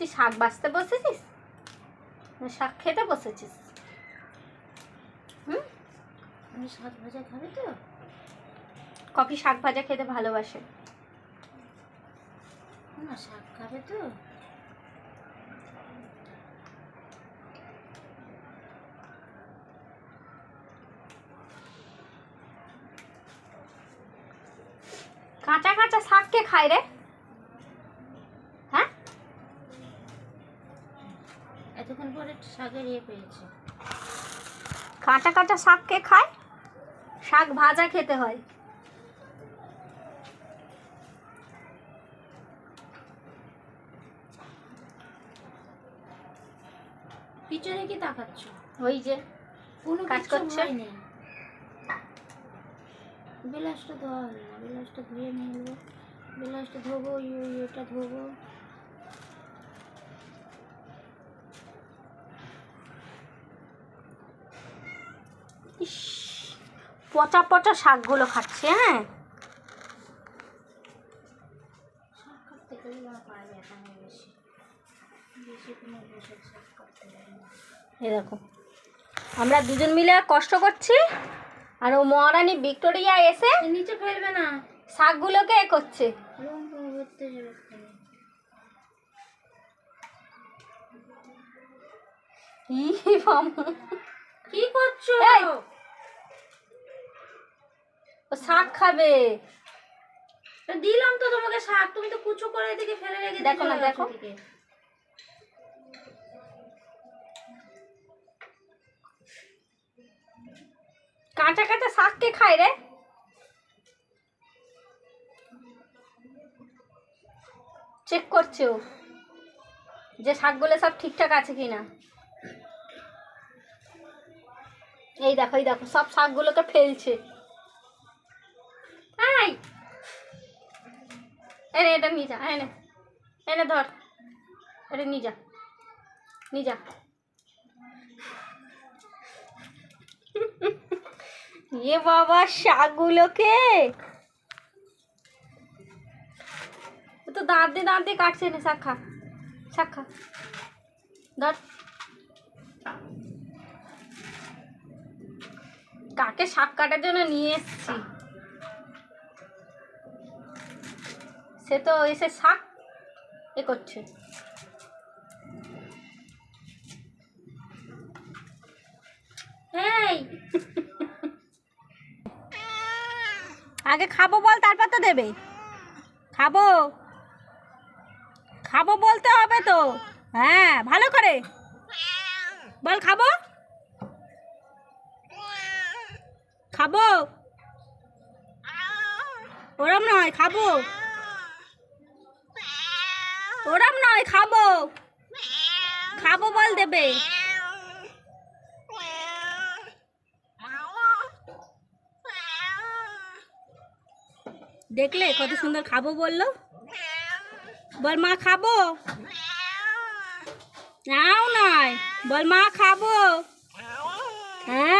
তুই শাক বাঁচতে বসেছিস? না শাক খেতে বসেছিস? হুম? আমি শাক ভাজা খাবে তো। কফি শাক ভাজা খেতে ভালোবাসে। না শাক খাবে তো। কাঁচা কাঁচা শাক কে খায় রে? এতক্ষণ পরে শাকের ইয়ে পেয়েছে। কাঁচা কাঁচা শাক কে খায়? শাক ভাজা খেতে হয়। পিছনে কি তাকাচ্ছ ওই যে কোনো কাজ করছে? নেই। বিলাসটা ধোয়া হলো না বিলাসটা ধুয়ে নিয়ে বিলাসটা ধোবো ইয়ে ইয়েটা ধোবো। ইস পচা পচা শাকগুলো খাচ্ছে হ্যাঁ গেলে আমার দুজন মিলে কষ্ট করছি আর ও মহারানী ভিক্টোরিয়া এসে নিচে ফেলবে না শাকগুলোকে এ করছে। ই বাবা। কি করছ! ও শাক খাবে। দিলাম তো তোমাকে শাক তুমি তো কুচো করে এদিকে ফেলে রেখে দেখো না, দেখো। কাঁচা কাঁচা শাক কে খায় রে? চেক করছে ও যে শাকগুলো সব ঠিকঠাক আছে কিনা। এই দেখো এই দেখো, সব শাকগুলোকে ফেলছে। এই। এনে এটা নিয়ে যা এনে এনে ধর। এটা নিয়ে যা নিয়ে যা। এ বাবা, শাকগুলোকে। তো দাঁত দিয়ে দাঁত দিয়ে কাটছে না, শাক খা শাক খা। ধর। কাকে শাক কাটার জন্য নিয়ে এসছি? সে তো এসে শাক এ করছে। আগে খাব বল, তারপর তো দেবে। খাব। খাব বলতে হবে তো। হ্যাঁ ভালো করে। বল, খাব? খাব? ওরম নয়, খাব। ওরম নয়, খাব। খাব বল দেবে। দেখলে কত সুন্দর খাব বলল? বল মা, খাব? নাও নয়, বল মা, খাব। হ্যাঁ?